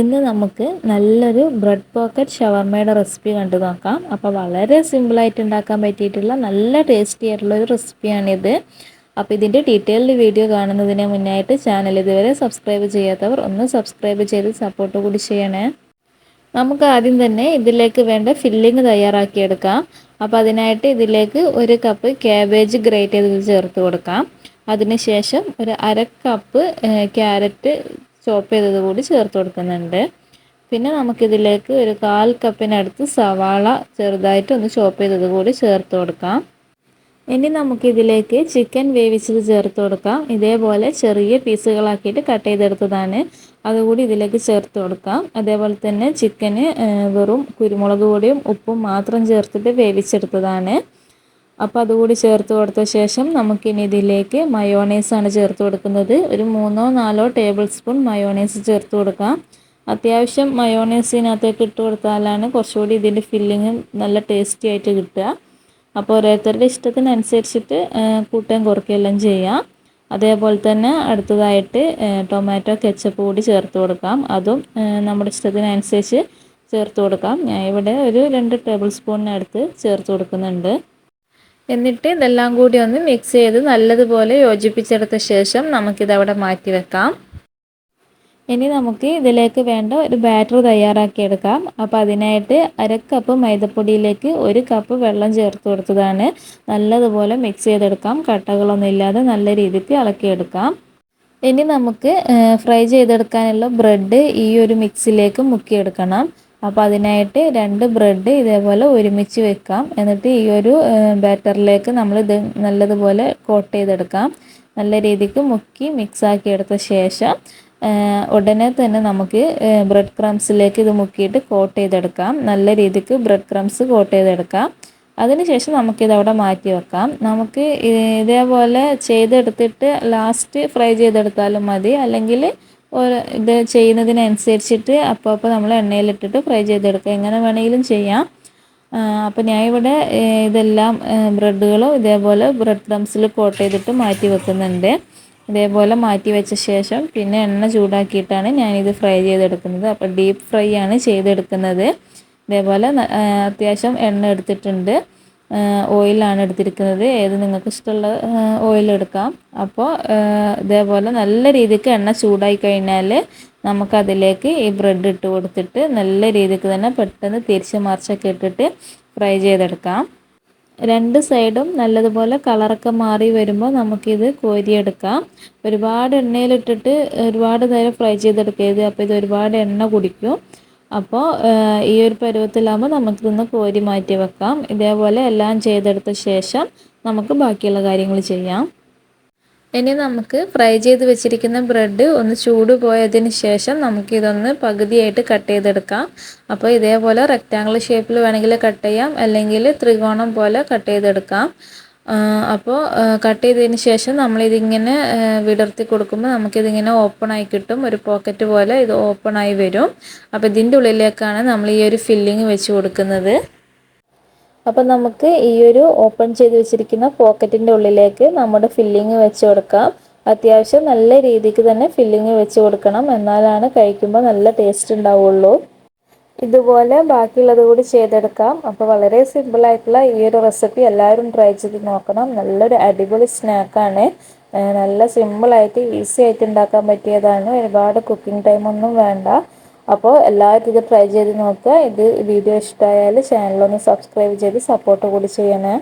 ഇന്ന് നമുക്ക് നല്ലൊരു ബ്രെഡ് പോക്കറ്റ് ഷവർമയുടെ റെസിപ്പി കണ്ടു നോക്കാം. അപ്പോൾ വളരെ സിമ്പിളായിട്ട് ഉണ്ടാക്കാൻ പറ്റിയിട്ടുള്ള നല്ല ടേസ്റ്റി ആയിട്ടുള്ള ഒരു റെസിപ്പിയാണിത്. അപ്പോൾ ഇതിന്റെ ഡീറ്റെയിൽഡ് വീഡിയോ കാണുന്നതിന് മുന്നായിട്ട് ചാനൽ ഇതുവരെ സബ്സ്ക്രൈബ് ചെയ്യാത്തവർ ഒന്ന് സബ്സ്ക്രൈബ് ചെയ്ത് സപ്പോർട്ട് കൂടി ചെയ്യണേ. നമുക്ക് ആദ്യം തന്നെ ഇതിലേക്ക് വേണ്ട ഫില്ലിങ് തയ്യാറാക്കിയെടുക്കാം. അപ്പോൾ അതിനായിട്ട് ഇതിലേക്ക് ഒരു കപ്പ് ക്യാബേജ് ഗ്രേറ്റ് ചെയ്ത് ചേർത്ത് കൊടുക്കാം. അതിനുശേഷം ഒരു അര കപ്പ് ക്യാരറ്റ് ചോപ്പ് ചെയ്തത് കൂടി ചേർത്ത് കൊടുക്കുന്നുണ്ട്. പിന്നെ നമുക്കിതിലേക്ക് ഒരു കാൽ കപ്പിനടുത്ത് സവാള ചെറുതായിട്ട് ഒന്ന് ചോപ്പ് ചെയ്തത് കൂടി ചേർത്ത് കൊടുക്കാം. ഇനി നമുക്കിതിലേക്ക് ചിക്കൻ വേവിച്ചത് ചേർത്ത് കൊടുക്കാം. ഇതേപോലെ ചെറിയ പീസുകളാക്കിയിട്ട് കട്ട് ചെയ്തെടുത്തതാണ്. അതുകൂടി ഇതിലേക്ക് ചേർത്ത് കൊടുക്കാം. അതേപോലെ തന്നെ ചിക്കന് വെറും കുരുമുളക് പൊടിയും ഉപ്പും മാത്രം ചേർത്തിട്ട് വേവിച്ചെടുത്തതാണ്. അപ്പോൾ അതുകൂടി ചേർത്ത് കൊടുത്ത ശേഷം നമുക്കിനി ഇതിലേക്ക് മയോണൈസാണ് ചേർത്ത് കൊടുക്കുന്നത്. ഒരു മൂന്നോ നാലോ ടേബിൾ സ്പൂൺ മയോണൈസ് ചേർത്ത് കൊടുക്കാം. അത്യാവശ്യം മയോണൈസിനകത്തേക്ക് ഇട്ട് കൊടുത്താലാണ് കുറച്ചുകൂടി ഇതിന്റെ ഫില്ലിങ് നല്ല ടേസ്റ്റി ആയിട്ട് കിട്ടുക. അപ്പോൾ ഓരോരുത്തരുടെ ഇഷ്ടത്തിനനുസരിച്ചിട്ട് കൂട്ടം കുറയ്ക്കുകയെല്ലാം ചെയ്യാം. അതേപോലെ തന്നെ അടുത്തതായിട്ട് ടൊമാറ്റോ കെച്ചപ്പ് കൂടി ചേർത്ത് കൊടുക്കാം. അതും നമ്മുടെ ഇഷ്ടത്തിനനുസരിച്ച് ചേർത്ത് കൊടുക്കാം. ഞാൻ ഇവിടെ ഒരു രണ്ട് ടേബിൾ സ്പൂണിനടുത്ത് ചേർത്ത് കൊടുക്കുന്നുണ്ട്. എന്നിട്ട് ഇതെല്ലാം കൂടി ഒന്ന് മിക്സ് ചെയ്ത് നല്ലതുപോലെ യോജിപ്പിച്ചെടുത്ത ശേഷം നമുക്കിതവിടെ മാറ്റി വെക്കാം ഇനി നമുക്ക് ഇതിലേക്ക് വേണ്ട ഒരു ബാറ്റർ തയ്യാറാക്കിയെടുക്കാം. അപ്പോൾ അതിനായിട്ട് അരക്കപ്പ് കപ്പ് മൈദപ്പൊടിയിലേക്ക് ഒരു കപ്പ് വെള്ളം ചേർത്ത് കൊടുത്തതാണ്. നല്ലതുപോലെ മിക്സ് ചെയ്തെടുക്കാം. കട്ടകളൊന്നും ഇല്ലാതെ നല്ല രീതിക്ക് ഇളക്കിയെടുക്കാം. ഇനി നമുക്ക് ഫ്രൈ ചെയ്തെടുക്കാനുള്ള ബ്രെഡ് ഈ ഒരു മിക്സിലേക്ക് മുക്കിയെടുക്കണം. അപ്പോൾ അതിനായിട്ട് രണ്ട് ബ്രെഡ് ഇതേപോലെ ഒരുമിച്ച് വെക്കാം. എന്നിട്ട് ഈ ഒരു ബാറ്ററിലേക്ക് നമ്മൾ ഇത് നല്ലതുപോലെ കോട്ട് ചെയ്തെടുക്കാം. നല്ല രീതിക്ക് മുക്കി മിക്സാക്കി എടുത്ത ശേഷം ഉടനെ തന്നെ നമുക്ക് ബ്രെഡ് ക്രംസിലേക്ക് ഇത് മുക്കിയിട്ട് കോട്ട് ചെയ്തെടുക്കാം. നല്ല രീതിക്ക് ബ്രെഡ് ക്രംസ് കോട്ട് ചെയ്തെടുക്കാം. അതിനുശേഷം നമുക്കിത് അവിടെ മാറ്റി വെക്കാം. നമുക്ക് ഇതേപോലെ ചെയ്തെടുത്തിട്ട് ലാസ്റ്റ് ഫ്രൈ ചെയ്തെടുത്താലും മതി. അല്ലെങ്കിൽ ഇത് ചെയ്യുന്നതിനനുസരിച്ചിട്ട് അപ്പോൾ അപ്പോൾ നമ്മൾ എണ്ണയിലിട്ടിട്ട് ഫ്രൈ ചെയ്തെടുക്കുക. എങ്ങനെ വേണമെങ്കിലും ചെയ്യാം. അപ്പോൾ ഞാൻ ഇവിടെ ഇതെല്ലാം ബ്രെഡുകളും ഇതേപോലെ ബ്രെഡ് ക്രംസിൽ കോട്ട് ചെയ്തിട്ട് മാറ്റി വെക്കുന്നുണ്ട്. ഇതേപോലെ മാറ്റി വെച്ച ശേഷം പിന്നെ എണ്ണ ചൂടാക്കിയിട്ടാണ് ഞാനിത് ഫ്രൈ ചെയ്തെടുക്കുന്നത്. അപ്പോൾ ഡീപ്പ് ഫ്രൈ ആണ് ചെയ്തെടുക്കുന്നത്. ഇതേപോലെ അത്യാവശ്യം എണ്ണ എടുത്തിട്ടുണ്ട്. ഓയിലാണ് എടുത്തിരിക്കുന്നത്. ഏത് നിങ്ങൾക്ക് ഇഷ്ടമുള്ള ഓയിൽ എടുക്കാം. അപ്പോൾ ഇതേപോലെ നല്ല രീതിക്ക് എണ്ണ ചൂടായി കഴിഞ്ഞാൽ നമുക്കതിലേക്ക് ഈ ബ്രെഡ് ഇട്ട് കൊടുത്തിട്ട് നല്ല രീതിക്ക് തന്നെ പെട്ടെന്ന് തിരിച്ച് മറിച്ചൊക്കെ ഇട്ടിട്ട് ഫ്രൈ ചെയ്തെടുക്കാം. രണ്ട് സൈഡും നല്ലതുപോലെ കളറൊക്കെ മാറി വരുമ്പോൾ നമുക്കിത് കോരിയെടുക്കാം. ഒരുപാട് എണ്ണയിലിട്ടിട്ട് ഒരുപാട് നേരം ഫ്രൈ ചെയ്തെടുക്കരുത്. അപ്പോൾ ഇത് ഒരുപാട് എണ്ണ കുടിക്കും. അപ്പോൾ ഈ ഒരു പരുവത്തിലാകുമ്പോൾ നമുക്കിതൊന്ന് കോരി മാറ്റി വെക്കാം. ഇതേപോലെ എല്ലാം ചെയ്തെടുത്ത ശേഷം നമുക്ക് ബാക്കിയുള്ള കാര്യങ്ങൾ ചെയ്യാം. ഇനി നമുക്ക് ഫ്രൈ ചെയ്ത് വെച്ചിരിക്കുന്ന ബ്രെഡ് ഒന്ന് ചൂട് പോയതിന് ശേഷം നമുക്കിതൊന്ന് പകുതിയായിട്ട് കട്ട് ചെയ്തെടുക്കാം. അപ്പോൾ ഇതേപോലെ റെക്റ്റാങ്കിൾ ഷേപ്പിൽ വേണമെങ്കിൽ കട്ട് ചെയ്യാം. അല്ലെങ്കിൽ ത്രികോണം പോലെ കട്ട് ചെയ്തെടുക്കാം. അപ്പോൾ കട്ട് ചെയ്തതിന് ശേഷം നമ്മളിതിങ്ങനെ വിടർത്തി കൊടുക്കുമ്പോൾ നമുക്കിതിങ്ങനെ ഓപ്പണായി കിട്ടും. ഒരു പോക്കറ്റ് പോലെ ഇത് ഓപ്പണായി വരും. അപ്പോൾ ഇതിന്റെ ഉള്ളിലേക്കാണ് നമ്മൾ ഈ ഒരു ഫില്ലിങ് വെച്ച് കൊടുക്കുന്നത്. അപ്പോൾ നമുക്ക് ഈ ഒരു ഓപ്പൺ ചെയ്ത് വെച്ചിരിക്കുന്ന പോക്കറ്റിന്റെ ഉള്ളിലേക്ക് നമ്മുടെ ഫില്ലിങ് വെച്ച് കൊടുക്കാം. അത്യാവശ്യം നല്ല രീതിക്ക് തന്നെ ഫില്ലിങ് വെച്ച് കൊടുക്കണം. എന്നാലാണ് കഴിക്കുമ്പോൾ നല്ല ടേസ്റ്റ് ഉണ്ടാവുള്ളൂ. ഇതുപോലെ ബാക്കിയുള്ളത് കൂടി ചെയ്തെടുക്കാം. അപ്പോൾ വളരെ സിമ്പിളായിട്ടുള്ള ഈ ഒരു റെസിപ്പി എല്ലാവരും ട്രൈ ചെയ്ത് നോക്കണം. നല്ലൊരു അടിപൊളി സ്നാക്കാണ് നല്ല സിമ്പിളായിട്ട് ഈസി ആയിട്ട് ഉണ്ടാക്കാൻ പറ്റിയതാണ്. ഒരുപാട് കുക്കിംഗ് ടൈമൊന്നും വേണ്ട. അപ്പോൾ എല്ലാവർക്കും ഇത് ട്രൈ ചെയ്ത് നോക്കുക. ഇത് വീഡിയോ ഇഷ്ടമായാൽ ചാനലൊന്ന് സബ്സ്ക്രൈബ് ചെയ്ത് സപ്പോർട്ട് കൂടി ചെയ്യണേ.